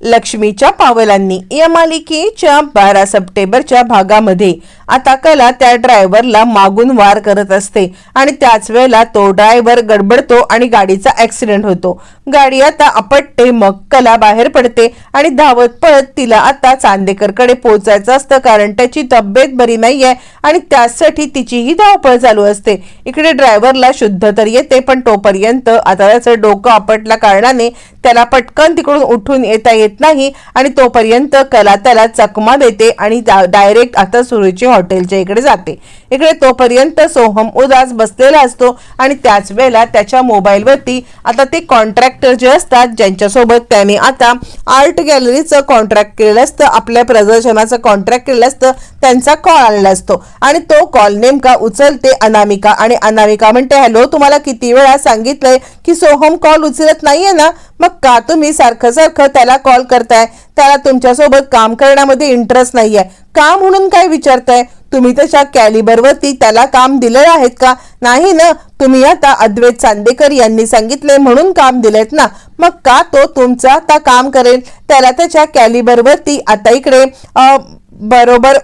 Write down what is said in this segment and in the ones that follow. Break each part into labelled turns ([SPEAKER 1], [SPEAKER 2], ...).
[SPEAKER 1] लक्ष्मीच्या पावलांनी. या मालिकेच्या बारा सप्टेंबरच्या भागामध्ये आता कला त्या ड्रायव्हरला मागून वार करत असते आणि त्याच वेळेला तो ड्रायव्हर गडबडतो आणि गाडीचा ऍक्सिडेंट होतो. गाडी आता आपटते मग कला बाहेर पडते आणि धावत पळत तिला आता चांदेकरकडे पोहोचायचं असतं कारण त्याची तब्येत बरी नाहीये आणि त्यासाठी तिचीही धावपळ चालू असते. इकडे ड्रायव्हरला शुद्ध तर येते पण तोपर्यंत आता त्याचं डोकं आपटल्या कारणाने त्याला पटकन तिकडून उठून येता येत नाही आणि तोपर्यंत कला त्याला चकमा देते आणि डायरेक्ट आता सुरुची हॉटेलच्या इकडे जाते. इकडे तोपर्यंत सोहम उदास बसलेला असतो आणि त्याच वेळेला त्याच्या मोबाईलवरती आता ते कॉन्ट्रॅक्टर जे असतात ज्यांच्यासोबत त्याने आता आर्ट गॅलरीचं कॉन्ट्रॅक्ट केलेलं असतं आपल्या प्रदर्शनाचं कॉन्ट्रॅक्ट केलेलं असतं त्यांचा कॉल आलेला असतो. आणि तो कॉल नेमका उचलते अनामिका आणि अनामिका म्हणते हॅलो तुम्हाला किती वेळा सांगितलंय की सोहम कॉल उचलत नाहीये ना? मग का तुम्ही सारखं सारखं त्याला कॉल करताय त्याला तुमच्यासोबत काम करण्यामध्ये इंटरेस्ट नाही आहे का म्हणून काय विचारताय? तुम्ही त्याच्या कॅलिबरवरती त्याला काम दिलेलं आहेत का? नाही ना तुम्ही आता अद्वैत चांदेकर यांनी सांगितले म्हणून काम दिलेत ना. मग का तो तुमचा आता काम करेल? त्याला त्याच्या कॅलिबरवरती आता इकडे अं, बरोबर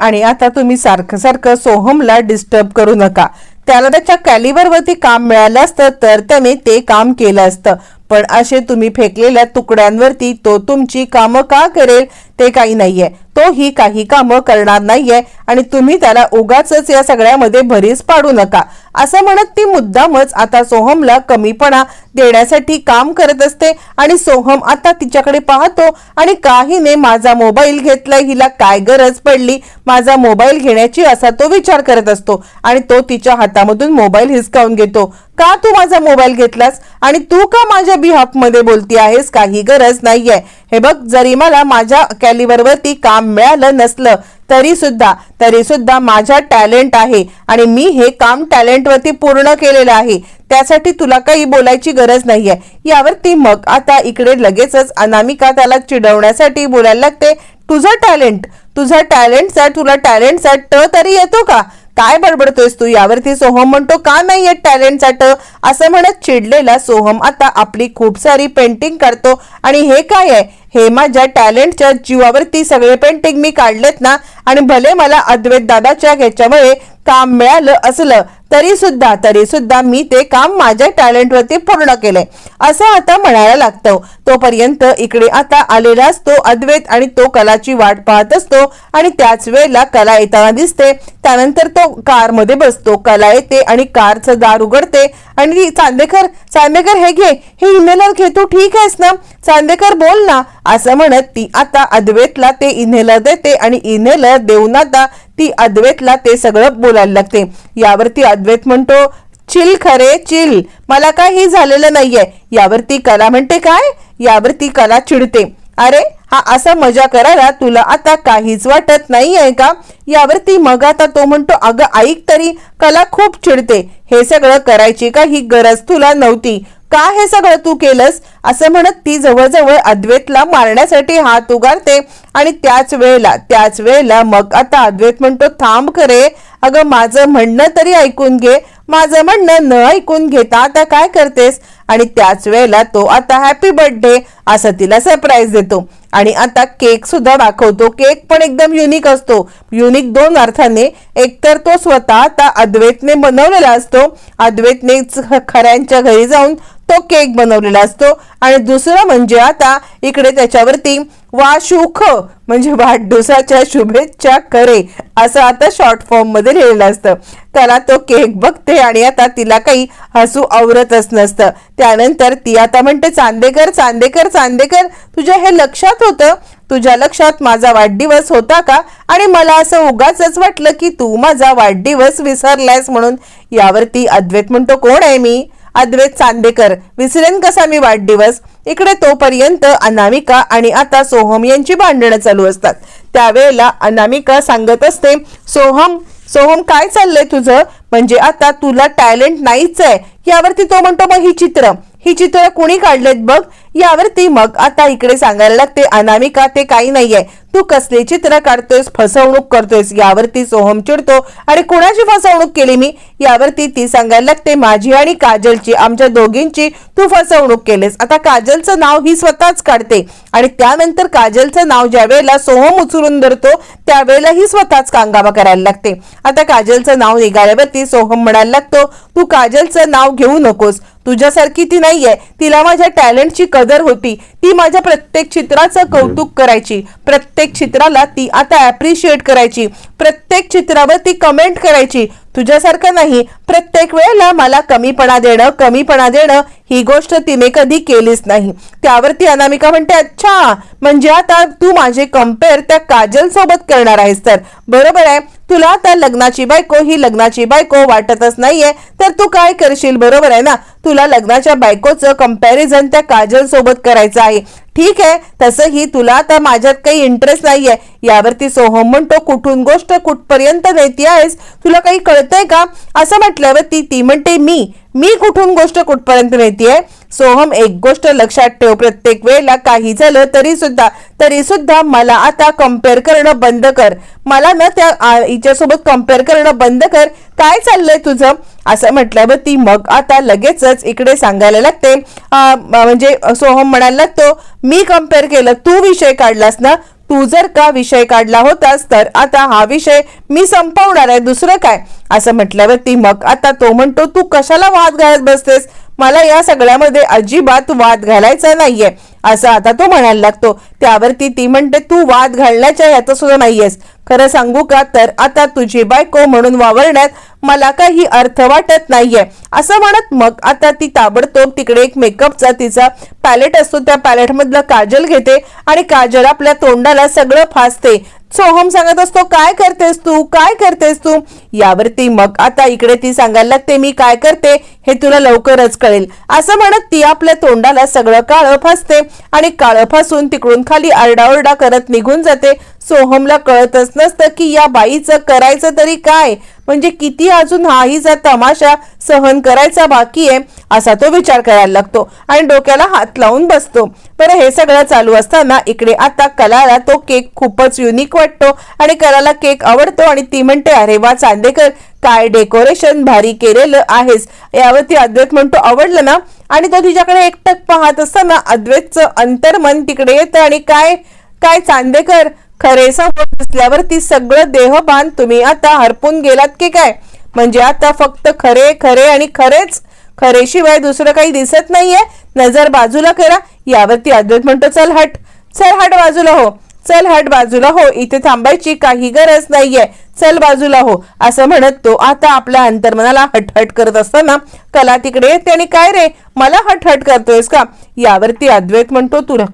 [SPEAKER 1] आणि आता तुम्ही सारखं सारखं सोहमला डिस्टर्ब करू नका. त्याला त्याच्या कॅलिबरवरती काम मिळालं असतं तर त्याने ते काम केलं असतं. पण असे तुम्ही फेकलेल्या तुकड्यांवरती तो तुमची कामं का करेल ते काही नाहीये. तो ही काही कामं करणार नाहीये आणि तुम्ही त्याला उगाच या सगळ्यामध्ये भरीस पाडू नका. असं म्हणत ती मुद्दामच आता सोहमला कमीपणा देण्यासाठी काम करत असते. आणि सोहम आता तिच्याकडे पाहतो आणि काहीने माझा मोबाईल घेतलाय हिला काय गरज पडली? माझा मोबाईल घेण्याची असा तो विचार करत असतो आणि तो तिच्या हातामधून मोबाईल हिसकावून घेतो. का तू माझा मोबाईल घेतलास? आणि तू का माझ्या बिहाफमध्ये बोलती आहेस? काही गरज नाहीये. हे बघ जरी मला माझ्या कॅलिबरवरती काम मिळालं नसलं तरी सुद्धा तरी सुद्धा माझ्या टॅलेंट आहे. आणि मी हे काम टॅलेंटवरती पूर्ण केलेलं आहे. त्यासाठी तुला काही बोलायची गरज नाहीये. यावरती मग आता इकडे लगेचच अनामिका त्याला चिडवण्यासाठी बोलायला लागते. तुझं टॅलेंट तुझा टॅलेंटचा तुला टॅलेंटचा ट तरी येतो का? काय बडबडतोयस तू? यावरती सोहम हो म्हणतो का नाही येत टॅलेंट ट असं म्हणत चिडलेला सोहम आता आपली खूप सारी पेंटिंग करतो. आणि हे काय आहे? हे माझ्या टॅलेंटच्या जीवावरती सगळे पेंटिंग मी काढलेत ना? आणि भले मला अद्वैत दादाच्या ह्याच्यामुळे काम मिळालं असलं तरी सुद्धा तरी सुद्धा मी ते काम माझ्या टॅलेंटवरती पूर्ण केलंय. असं आता म्हणायला लागतं. तोपर्यंत इकडे आता आलेला असतो अद्वैत आणि तो कलाची वाट पाहत असतो आणि त्याच वेळेला कला येताना दिसते. त्यानंतर तो कारमध्ये बसतो. कला येते आणि कारचं दार उघडते आणि आणि चांदेकर चांदेकर हे घे. हे इन्हेलर घे. तू ठीक आहेस ना? चांदेकर बोल ना. असं म्हणत ती आता अद्वैतला ते इन्हेलर देते आणि इन्हेलर देऊन आता ती अद्वैतला ते सगळं बोलायला लागते. यावरती अद्वैत म्हणतो चिल खरे चिल. मला काही झालेलं नाहीये. यावरती कला म्हणते काय? यावरती कला चिडते. अरे हा असा मजा करायला तुला आता काहीच वाटत नाही आहे का? यावर ती मग आता तो म्हणतो अगं ऐक तरी कला खूप चिडते. हे सगळं करायची काही गरज तुला नव्हती. का हे सगळं तू केलंस? असं म्हणत ती जवळजवळ अद्वैतला मारण्यासाठी हात उगारते. आणि त्याच वेळेला त्याच वेळेला मग आता अद्वैत म्हणतो थांब करे अगं माझं म्हणणं तरी ऐकून घे. माझं म्हणणं न ऐकून घेता आता काय करतेस? आणि त्याच वेळेला तो आता हॅपी बर्थडे असं तिला सरप्राईज देतो. आणि आता केक सुद्धा दाखवतो. केक पण एकदम युनिक असतो. युनिक दोन अर्थाने. एकतर तो स्वतः आता अद्वैतने बनवलेला असतो. अद्वैतने खऱ्यांच्या घरी जाऊन तो केक बनवलेला असतो. आणि दुसरं म्हणजे आता इकडे त्याच्यावरती वाशुख म्हणजे वाढदिवसाच्या शुभेच्छा करे असं आता शॉर्ट फॉर्ममध्ये लिहिलेलं असतं. त्याला तो केक बघते आणि आता तिला काही हसू आवरतच नसतं. त्यानंतर ती आता म्हणते चांदेकर चांदेकर चांदेकर तुझ्या हे लक्षात होतं? तुझ्या लक्षात माझा वाढदिवस होता का? आणि मला असं उगाच वाटलं की तू माझा वाढदिवस विसरलायस म्हणून. यावरती अद्वैत म्हणतो कोण आहे मी? अद्वैत चांदेकर विसरेन कसा मी वाढदिवस? इकडे तोपर्यंत अनामिका आणि आता सोहम यांची भांडणं चालू असतात. त्यावेळेला अनामिका सांगत असते सोहम सोहम काय चाललंय तुझं? म्हणजे आता तुला टॅलेंट नाहीच आहे. यावरती तो म्हणतो मग ही चित्र ही चित्र कुणी काढलेत बघ? यावरती मग आता इकडे सांगायला लागते अनामिका ते काही नाहीये. तू कसले चित्र काढतोयस फसवणूक करतोयस यावरती सोहम चिडतो. आणि कुणाची फसवणूक केली मी? यावरती ती सांगायला लागते माझी आणि काजलची आमच्या दोघींची तू फसवणूक केलीस. आता काजलचं नाव ही स्वतःच काढते. आणि त्यानंतर काजलचं नाव ज्या वेळेला सोहम उचलून धरतो त्यावेळेला ही स्वतःच कांगावा करायला लागते. आता काजलचं नाव निघाल्यावरती सोहम म्हणायला लागतो तू काजलचं नाव घेऊ नकोस. तुझ्यासारखी ती नाहीये. तिला माझ्या टॅलेंटची कदर होती. ती माझ्या प्रत्येक चित्राचं कौतुक करायची. प्रत्येक चित्राला ती आता ऍप्रिशिएट करायची. प्रत्येक चित्रावर ती कमेंट करायची. तुझ्यासारखं नाही. प्रत्येक वेळेला मला कमीपणा देणं कमीपणा देणं ही गोष्ट तिने कधी केलीच नाही. त्यावरती अनामिका म्हणते अच्छा म्हणजे आता तू माझे कंपेअर त्या काजल सोबत करणार आहेस तर. बरोबर आहे. तुला तर लग्नाची बायको ही लग्नाची बायको वाटतच नाहीये. तर तू काय करशील? बरोबर आहे ना? तुला लग्नाच्या बायकोचं कंपॅरिझन त्या काजल सोबत करायचं आहे. ठीक आहे? तसंही तुला आता माझ्यात काही इंटरेस्ट नाहीये. यावरती सोहम म्हणतो कुठून गोष्ट कुठपर्यंत नेती आहेस? तुला काही कळतंय का? असं म्हटल्यावर ती ती म्हणते मी मी कुठून गोष्ट कुठपर्यंत नेतीये? सोहम एक गोष्ट लक्षात ठेव प्रत्येक वेळेला काही झालं तरी सुद्धा तरी सुद्धा मला आता कंपेअर करणं बंद कर. मला ना त्या आ, हिच्यासोबत कंपेअर करणं बंद कर. काय चाललंय तुझं? असं म्हटल्यावर ती मग आता लगेचच इकडे सांगायला लागते. म्हणजे सोहम म्हणायला लागतो मी कंपेअर केलं तू विषय काढलास ना? तू जर का विषय काढला होतास तर आता हा विषय मी संपवणार आहे दुसरं काय? असं म्हटल्यावर ती मग आता तो म्हणतो तू कशाला वाद घालत बसतेस? मला या सगळ्यामध्ये अजिबात वाद घालायचा नाहीये असं आता तो म्हणायला लागतो. त्यावरती ती म्हणते तू वाद घालण्याच्या याचं सुद्धा नाहीयेस. खरं सांगू का? तर आता तुझी बायको म्हणून वावरण्यात मला काही अर्थ वाटत नाहीये. असं म्हणत मग आता ती ताबडतोब तिकडे एक मेकअपचा तिचा पॅलेट असतो त्या पॅलेटमधलं काजल घेते आणि काजल आपल्या तोंडाला सगळं फासते. सोहम सांगत असतो काय करतेस तू? काय करतेस तू? यावरती मग आता इकडे ती सांगायला लागते मी काय करते? हे तुला लवकरच कळेल. असं म्हणत ती आपल्या तोंडाला सगळं काळं फासते आणि काळं फासून तिकडून खाली आरडाओरडा करत निघून जाते. सोहमला कळतच नसतं की या बाईचं करायचं तरी काय? म्हणजे किती अजून हाहीचा तमाशा सहन करायचा बाकी आहे असा तो विचार करायला लागतो आणि डोक्याला हात लावून बसतो. बरं हे सगळं चालू असताना इकडे आता कलाला तो केक खूपच युनिक वाटतो आणि कलाला केक आवडतो आणि ती म्हणते अरे वा चांदेकर काय डेकोरेशन भारी केलेलं आहेस? यावरती अद्वैत म्हणतो आवडलं ना? आणि तो तिच्याकडे एकटक पाहत असताना अद्वैतचं अंतर्मन तिकडे येतं आणि काय काय चांदेकर? खरेसा समोर दिसल्यावर ती सगळं देहभान तुम्ही आता हरपून गेलात की काय? म्हणजे आता फक्त खरे खरे आणि खरेच? खरेशिवाय दुसरं काही दिसत नाहीये? नजर बाजूला करा. यावरती अद्वैत म्हणतो चल हट. चल हट बाजूला हो. चल हट बाजूला हो. इथे थांबायची काही गरज नाहीये. चल बाजूला हो असं म्हणत तो आता आपल्या अंतर्मनाला हटहट करत असताना कला तिकडे येते आणि काय रे? मला हटहट करतोयस का? यावरती अद्वैत म्हणतो तुला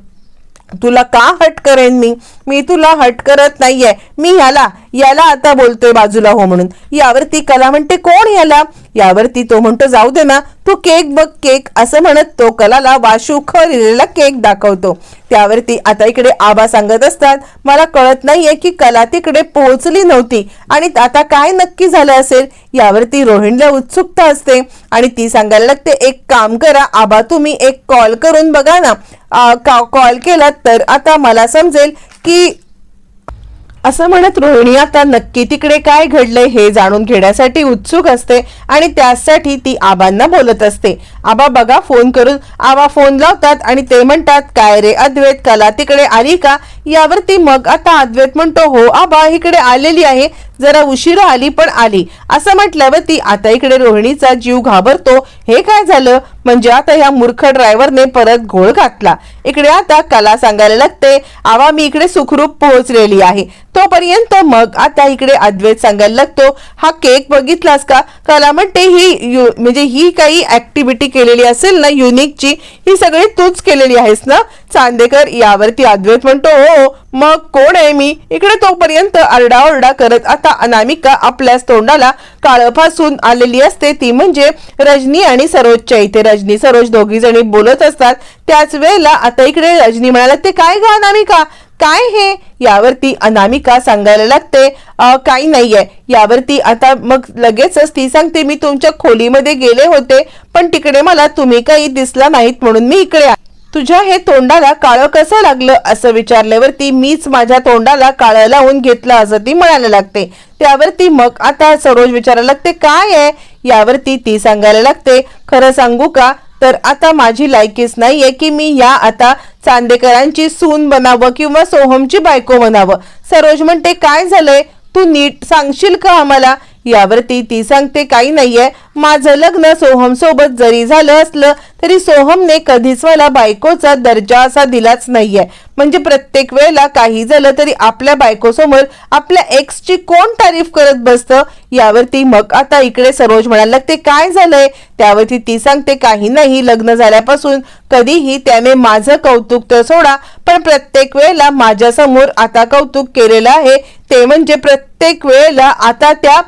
[SPEAKER 1] तुला का हट करेन मी? मी तुला हट करत नाहीये. मी ह्याला याला आता बोलतोय बाजूला हो म्हणून. यावरती कला म्हणते कोण याला? यावरती तो म्हणतो जाऊ दे ना तू केक बघ केक. असं म्हणत तो कलाला वाशू खरिलेला केक दाखवतो. त्यावरती आता इकडे आबा सांगत असतात मला कळत नाहीये की कला तिकडे पोहोचली नव्हती आणि आता काय नक्की झालं असेल? यावरती रोहिणीला उत्सुकता असते आणि ती सांगायला लागते एक काम करा आबा तुम्ही एक कॉल करून बघा ना. कॉल केला तर आता मला समजेल की असं म्हणत रोहिणी आता नक्की तिकडे काय घडलंय हे जाणून घेण्यासाठी उत्सुक असते आणि त्यासाठी ती आबांना बोलत असते. आबा बघा फोन करून आबा फोन लावतात आणि ते म्हणतात काय रे अद्वैत कला तिकडे आली का? यावरती मग आता अद्वैत म्हणतो हो आबा इकडे आलेली आहे. जरा उशिरा आली पण आली. असं म्हटल्यावर ती आता इकडे रोहिणीचा जीव घाबरतो. हे काय झालं? म्हणजे आता ह्या मूर्ख ड्रायव्हरने परत घोळ घातला. इकडे आता कला सांगायला लागते. आवा मी इकडे सुखरूप पोहोचलेली आहे. तोपर्यंत मग आता इकडे अद्वैत सांगायला लागतो हा केक बघितलास का? कला म्हणते ही म्हणजे ही काही ऍक्टिव्हिटी केलेली असेल ना युनिकची ही सगळी तूच केलेली आहेस ना? चांदेकर यावरती अद्वैत म्हणतो हो, हो मग कोण आहे मी? इकडे तोपर्यंत आरडाओरडा करत आता अनामिका आपल्याच तोंडाला काळं फासून आलेली असते. ती म्हणजे रजनी आणि सरोजच्या इथे. रजनी सरोज दोघी जणी बोलत असतात. त्याच वेळेला आता इकडे रजनी म्हणाला ते काय गा अनामिका? काय हे? यावरती अनामिका सांगायला लागते काही नाहीये. यावरती आता मग लगेचच ती सांगते मी तुमच्या खोलीमध्ये गेले होते पण तिकडे मला तुम्ही काही दिसला नाहीत म्हणून मी इकडे तुझ्या हे तोंडाला काळं कसं लागलं असं विचारल्यावरती मीच माझ्या तोंडाला काळं लावून घेतलं असं ती म्हणायला लागते. त्यावरती मग आता सरोज विचारायला लागते काय आहे? यावरती ती सांगायला लागते खरं सांगू का? तर आता माझी लायकीच नाहीये की मी या आता चांदेकरांची सून बनावं किंवा सोहमची बायको बनावं. सरोज म्हणते काय झालंय? तू नीट सांगशील का आम्हाला? यावरती ती सांगते काही नाहीये. माझं लग्न सोहम सोबत जरी झालं असलं तरी सोहमने कधीच मला बायकोचा दर्जा असा दिलाच नाहीये. म्हणजे प्रत्येक वेळेला काही झालं तरी आपल्या बायकोसमोर आपल्या एक्सची कोण तारीफ करत बसतं? यावरती मग आता इकडे सरोज म्हणायला लागते काय झालंय? त्यावरती ती सांगते काही नाही लग्न झाल्यापासून कधीही त्याने माझं कौतुक तर सोडा पण प्रत्येक वेळेला माझ्यासमोर आता कौतुक केलेलं आहे. ते म्हणजे प्रत्येक वेळेला आता त्या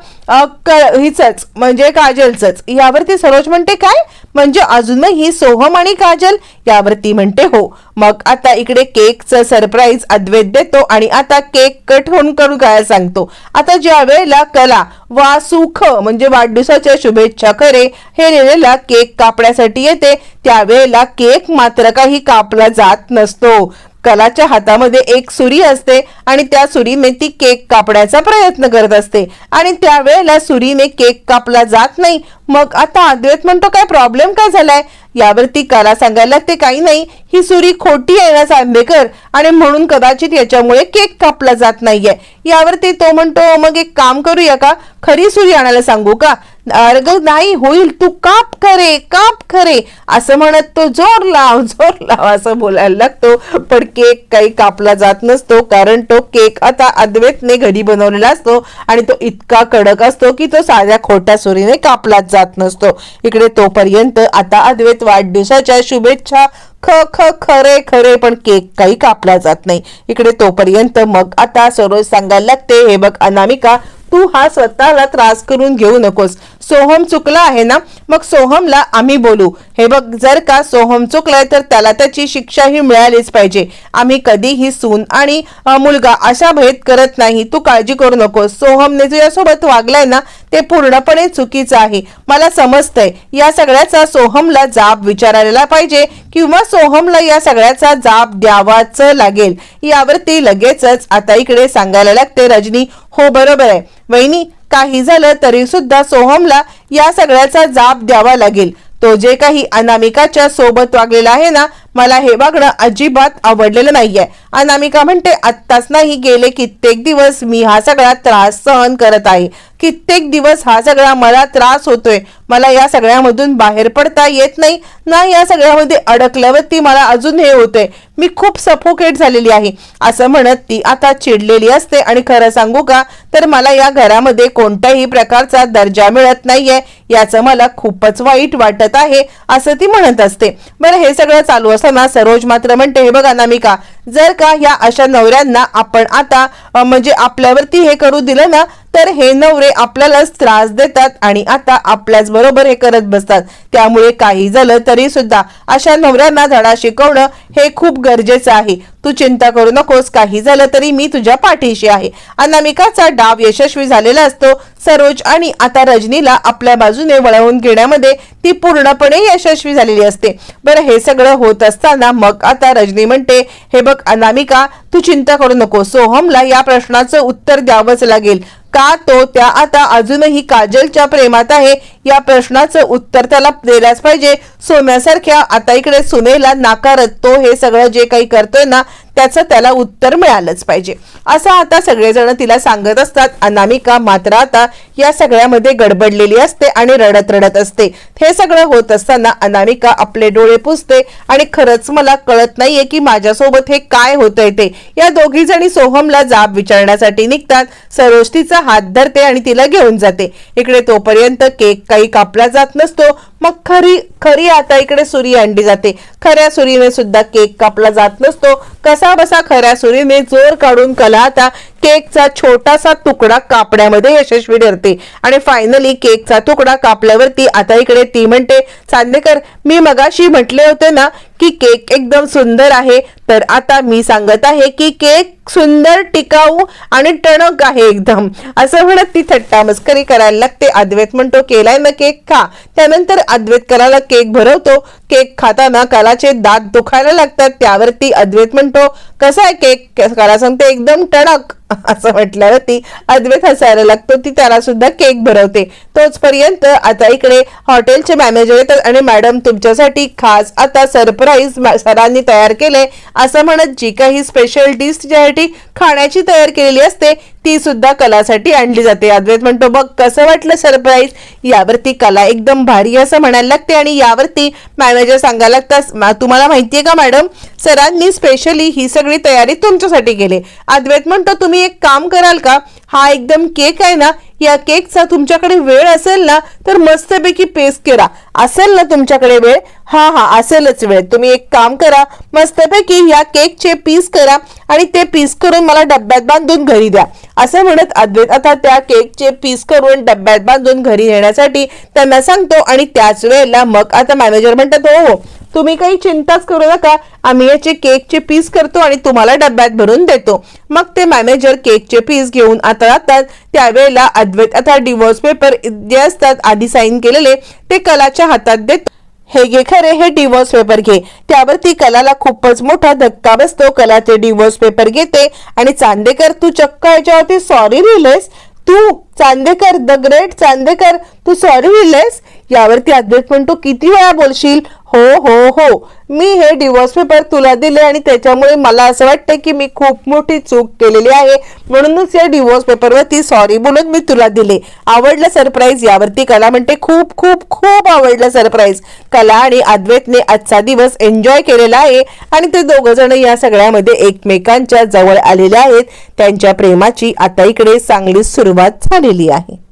[SPEAKER 1] क- हिचंच म्हणजे काजलचंच. यावरती सरोज म्हणते काय? म्हणजे अजूनही सोहम आणि काजल? यावरती म्हणते हो. मग आता इकडे केकचं सरप्राईज अद्वैत देतो आणि आता केक कट होऊन करून काय सांगतो. आता ज्या वेळेला कला वा सुख म्हणजे वाढदिवसाच्या शुभेच्छा करे. हे लिहिलेला केक कापण्यासाठी येते. त्यावेळेला केक मात्र काही कापला जात नसतो. कलाच्या हातामध्ये एक सुरी असते आणि त्या सुरीने ती केक कापण्याचा प्रयत्न करत असते. आणि त्यावेळेला सुरीने केक कापला जात नाही. मग आता अद्वैत म्हणतो काय प्रॉब्लेम काय झालाय? यावरती कला सांगायला लागते काही नाही ही सुरी खोटी आहे ना आंबेकर आणि म्हणून कदाचित याच्यामुळे केक कापला जात नाहीये. यावरती तो म्हणतो मग एक काम करूया का? खरी सुरी आणायला सांगू का? अर्ग नाही होईल तू काप खरे काप खरे असं म्हणत तो जोर लाव जोर लाव असं बोलायला लागतो. पण केक काही कापला जात नसतो कारण तो केक आता अद्वैतने घरी बनवलेला असतो आणि तो इतका कडक असतो की तो साध्या खोट्या सुरीने कापलाच जातो नसतो. इकडे तोपर्यंत आता अद्वैत वाढदिवसाच्या शुभेच्छा ख ख खरे खरे पण केक काही कापला जात नाही. इकडे तोपर्यंत मग आता सरोज सांगायला लागते हे बघ अनामिका तू हा स्वतःला त्रास करून घेऊ नकोस. सोहम चुकला आहे ना मग सोहमला आम्ही बोलू. हे बघ जर का सोहम चुकलाय तर त्याला त्याची शिक्षा ही मिळालीच पाहिजे. आम्ही कधीही सून आणि मुलगा अशा भेद करत नाही. तू काळजी करू नकोस. सोहमने तुझ्यासोबत वागलाय ना ते पूर्णपणे चुकीचं आहे. मला समजतंय या सगळ्याचा सोहमला जाब विचारायला पाहिजे किंवा सोहमला या सगळ्याचा जाब द्यावाच लागेल. यावरती लगेचच आता इकडे सांगायला लागते रजनी. हो बरोबर आहे. वहिनी काही झालं तरी सुद्धा सोहमला या सगळ्याचा जाब द्यावा लागेल. तो जे काही अनामिकाच्या सोबत वागलेला आहे ना मला हे वागणं अजिबात आवडलेलं नाहीये. अनामिका म्हणते आत्ताच नाही गेले कित्येक दिवस मी हा सगळा त्रास सहन करत आहे. कित्येक दिवस हा सगळा मला त्रास होतोय. मला या सगळ्यामधून बाहेर पडता येत नाही. ना या सगळ्यामध्ये अडकल्यावर ती मला अजून हे होतंय. मी खूप सफोकेट झालेली आहे. असं म्हणत ती आता चिडलेली असते आणि खरं सांगू का? तर मला या घरामध्ये कोणत्याही प्रकारचा दर्जा मिळत नाहीये. याचं मला खूपच वाईट वाटत आहे असं ती म्हणत असते. बरं हे सगळं चालू असताना सरोज मात्र म्हणते हे बघा नामिका जर का या अशा नवऱ्यांना आपण आता म्हणजे आपल्यावरती हे करू दिलं ना तर हे नवरे आपल्यालाच त्रास देतात आणि आता आपल्याच बरोबर हे करत बसतात. त्यामुळे काही झालं तरी सुद्धा अशा नवऱ्यांना धडा शिकवणं हे खूप गरजेचं आहे. तू चिंता करू नकोस काही झालं तरी मी तुझ्या पाठीशी आहे. अनामिकाचा डाव यशस्वी झालेला असतो. सरोज आणि आता रजनीला आपल्या बाजूने वळवून घेण्यामध्ये ती पूर्णपणे यशस्वी झालेली असते. बरं हे सगळं होत असताना मग आता रजनी म्हणते हे बघ अनामिका तू चिंता करू नको सोहमला या प्रश्नाचं उत्तर द्यावंच लागेल. का तो त्या आता अजूनही काजलच्या प्रेमात आहे? या प्रश्नाचं उत्तर त्याला दिल्याच पाहिजे. सोन्यासारख्या आता इकडे सुनेला नाकारत तो हे सगळं जे काही करतोय ना त्याचं त्याला उत्तर मिळालंच पाहिजे. असं आता सगळेजण तिला सांगत असतात अनामिका मात्र आता या सगळ्यामध्ये गडबडलेली असते आणि रडत रडत असते. हे सगळं होत असताना अनामिका आपले डोळे पुसते आणि खरंच मला कळत नाहीये की माझ्यासोबत हे काय होतंय ते. या दोघी जणी सोहमला जाब विचारण्यासाठी निघतात. सरोष्टीचा हात धरते आणि तिला घेऊन जाते. इकडे तोपर्यंत केक काही कापला जात नसतो. मग खरी खरी आता इकडे सुरी आणली जाते. खऱ्या सुरीने सुद्धा केक कापला जात नसतो. कसा बसा खऱ्या सुरीने जोर काढून कला आता केकचा छोटासा तुकडा कापण्यामध्ये यशस्वी ठरते. आणि फायनली केकचा तुकडा कापल्यावरती आता इकडे ती म्हणते चांदेकर मी मगाशी म्हटले होते ना की केक एकदम सुंदर आहे. तर आता मी सांगत आहे की केक सुंदर टिकाऊ आणि टणक आहे एकदम. असं म्हणत ती थट्टा मस्करी करायला लागते. अद्वैत म्हणतो केलाय ना केक खा. त्यानंतर अद्वैत करायला केक भरवतो. केक खाताना कलाचे दात दुखायला लागतात त्यावरती अद्वैत म्हणतो कसा आहे केक? कला सांगते एकदम टणक. असं म्हटल्यावरती अद्वैत हसायला लागतो ती त्याला सुद्धा केक भरवते. तोचपर्यंत आता इकडे हॉटेलचे मॅनेजर येतात आणि मॅडम तुमच्यासाठी खास आता सरप्राईज सरांनी तयार केलंय. असं म्हणत जी काही स्पेशल डिश तिच्यासाठी खाण्याची तयार केलेली असते ती सुद्धा कलासाठी आणली जाते. अद्वैत म्हणतो बघ कसं वाटलं सरप्राईज यावरती कला एकदम भारी असं म्हणायला लागते आणि यावरती मॅनेजर सांगायला लागतात तुम्हाला तुम्हाला माहितीये का मॅडम सरांनी स्पेशली ही सगळी तयारी तुमच्यासाठी केली. अद्वैत म्हणतो तुम्ही एक काम कराल का? हा एकदम केक आहे ना या केकचा तुमच्याकडे वेळ असेल ना तर मस्तपैकी पेस्ट करा. असेल ना तुमच्याकडे वेळ? हा हा असेलच वेळ. तुम्ही एक काम करा मस्तपैकी या केकचे पीस करा आणि ते पीस करून मला डब्यात बांधून घरी द्या. असं म्हणत अद्वैत आता त्या केकचे पीस करून डब्यात बांधून घरी नेण्यासाठी त्यांना सांगतो आणि त्याच वेळेला मग आता मॅनेजर म्हणतात हो हो तुम्ही काही चिंताच करू नका. आम्ही याचे केकचे पीस करतो आणि तुम्हाला डब्यात भरून देतो. मग ते मॅनेजर केकचे पीस घेऊन आता जातात त्यावेळेला अद्वैत आता डिवोर्स पेपर जे असतात आधी साईन केलेले ते कलाच्या हातात देतो. हे घे खरे हे डिवोर्स पेपर घे. त्यावरती कलाला खूपच मोठा धक्का बसतो. कला ते डिवोर्स पेपर घेते आणि चांदेकर तू चक्क याच्यावरती सॉरी लिहिलेस. तू चांदेकर द ग्रेट चांदेकर तू सॉरी लिहिलेस. यावरती अद्वैत म्हणतो किती वेळा बोलशील? हो हो हो. मी हे डिवोर्स पेपर तुला दिले आणि त्याच्यामुळे मला असं वाटतं की मी खूप मोठी चूक केलेली आहे. म्हणूनच या डिवोर्स पेपरवरती सॉरी बोलून मी तुला दिले. आवडलं सरप्राईज यावरती कला म्हणते खूप खूप खूप आवडलं सरप्राईज कला आणि अद्वैतने आजचा दिवस एन्जॉय केलेला आहे आणि ते दोघं जण या सगळ्यामध्ये एकमेकांच्या जवळ आलेले आहेत. त्यांच्या प्रेमाची आता इकडे चांगली सुरुवात झालेली आहे.